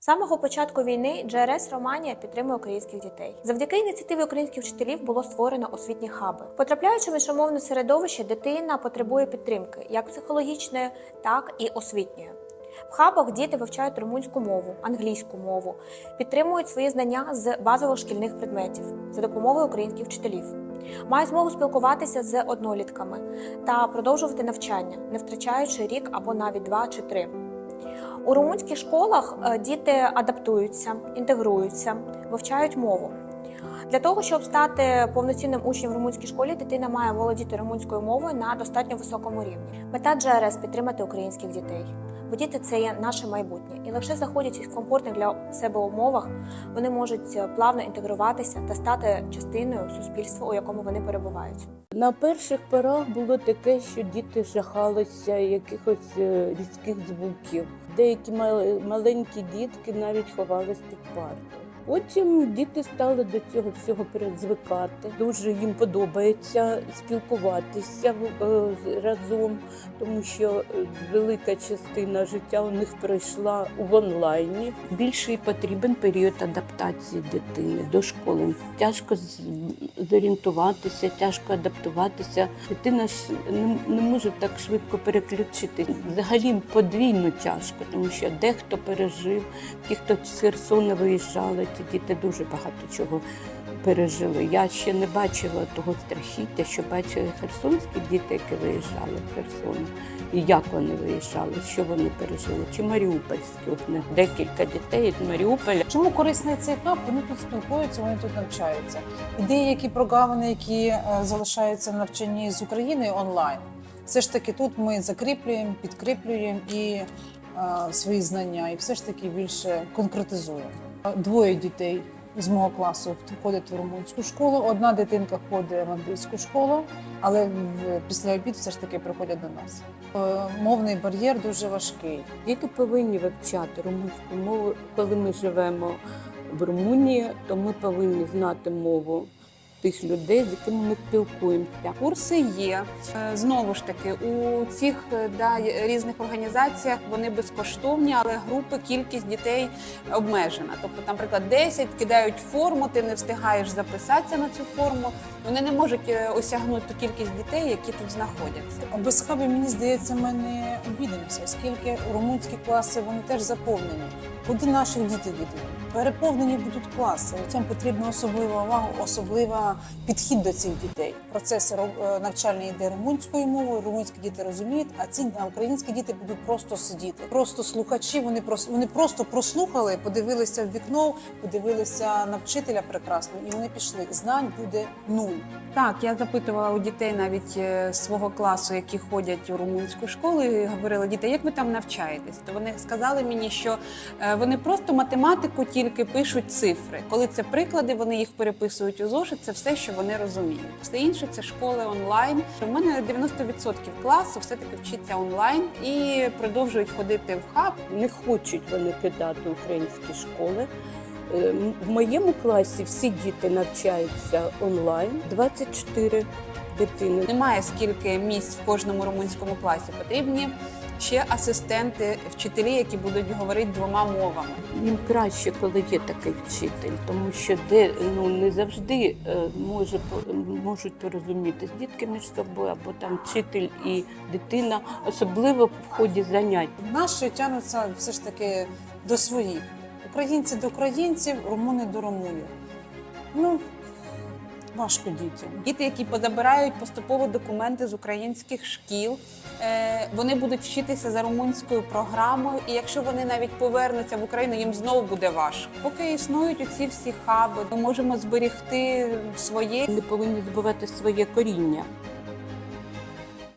З самого початку війни GRS Романія підтримує українських дітей. Завдяки ініціативі українських вчителів було створено освітні хаби. Потрапляючи в іншомовне середовище, дитина потребує підтримки як психологічної, так і освітньої. В хабах діти вивчають румунську мову, англійську мову, підтримують свої знання з базових шкільних предметів за допомогою українських вчителів, мають змогу спілкуватися з однолітками та продовжувати навчання, не втрачаючи рік або навіть два чи три. У румунських школах е, діти адаптуються, інтегруються, вивчають мову. Для того, щоб стати повноцінним учнем в румунській школі, дитина має володіти румунською мовою на достатньо високому рівні. Мета GRS – підтримати українських дітей. Бо діти це є наше майбутнє, і лише заходячи в комфортних для себе умовах, вони можуть е, плавно інтегруватися та стати частиною суспільства, у якому вони перебувають. На перших порах було таке, що діти жахалися якихось е, різких звуків. Деякі мал- маленькі дітки навіть ховались під парту. Потім діти стали до цього всього перезвикати. Дуже їм подобається спілкуватися е, разом, тому що е, велика частина життя у них пройшла в онлайні. Більший потрібен період адаптації дитини до школи. Тяжко зорієнтуватися, тяжко адаптуватися. Дитина ж не може так швидко переключити. Взагалі подвійно тяжко, тому що дехто пережив, ті, хто з Херсона виїжджали, ті діти дуже багато чого пережили. Я ще не бачила того страхіття, що бачили херсонські діти, які виїжджали в Херсон. І як вони виїжджали, що вони пережили, чи маріупольські. От них декілька дітей з Маріуполя. Чому корисний цей хаб? Вони тут спілкуються, вони тут навчаються. І деякі програми, які е, залишаються в навчанні з України онлайн, все ж таки тут ми закріплюємо, підкріплюємо і е, свої знання, і все ж таки більше конкретизуємо. Двоє дітей з мого класу входять в румунську школу. Одна дитинка ходить в англійську школу, але після обіду все ж таки приходять до нас. Е, Мовний бар'єр дуже важкий. Діти повинні вивчати румунську мову. Коли ми живемо в Румунії, то ми повинні знати мову тих людей, з якими ми спілкуємося. Курси є Е, знову ж таки у цих е, да, різних організаціях вони безкоштовні, але групи, кількість дітей обмежена. Тобто, там, наприклад, 10 кидають форму, ти не встигаєш записатися на цю форму. Вони не можуть е, осягнути ту кількість дітей, які тут знаходяться. Без хабів, мені здається, ми не обійдемося, оскільки румунські класи вони теж заповнені. Куди наші діти йдуть? Переповнені будуть класи. Цьому потрібна особлива увага, особлива підхід до цих дітей. Процес ро- е, навчальний йде румунською мовою, румунські діти розуміють, а ці а українські діти будуть просто сидіти. Просто слухачі. Вони прос- вони просто прослухали, подивилися в вікно, подивилися на вчителя прекрасно, і вони пішли. Знань буде нуль. Так, я запитувала у дітей навіть е, свого класу, які ходять у румунську школу, і говорила дітей, як ви там навчаєтесь? То вони сказали мені, що е, вони просто математику тільки пишуть цифри. Коли це приклади, вони їх переписують у зошит. Це все, що вони розуміють. Все інше це школи онлайн. У мене 90% класу все таки вчиться онлайн і продовжують ходити в хаб. Не хочуть вони кидати українські школи. Е, В моєму класі всі діти навчаються онлайн, 24 дитини. Немає скільки місць в кожному румунському класі. Потрібні ще асистенти, вчителі, які будуть говорити двома мовами. Їм краще, коли є такий вчитель, тому що де ну не завжди е, може можуть порозумітися дітки між собою, або там вчитель і дитина, особливо в ході занять. Наші тягнуться все ж таки до своїх. Українці до українців, румуни до румунів. Ну, важко дітям. Діти, які позабирають поступово документи з українських шкіл, е, вони будуть вчитися за румунською програмою. І якщо вони навіть повернуться в Україну, їм знову буде важко. Поки існують оці всі хаби, ми можемо зберігти своє Не повинні забувати своє коріння.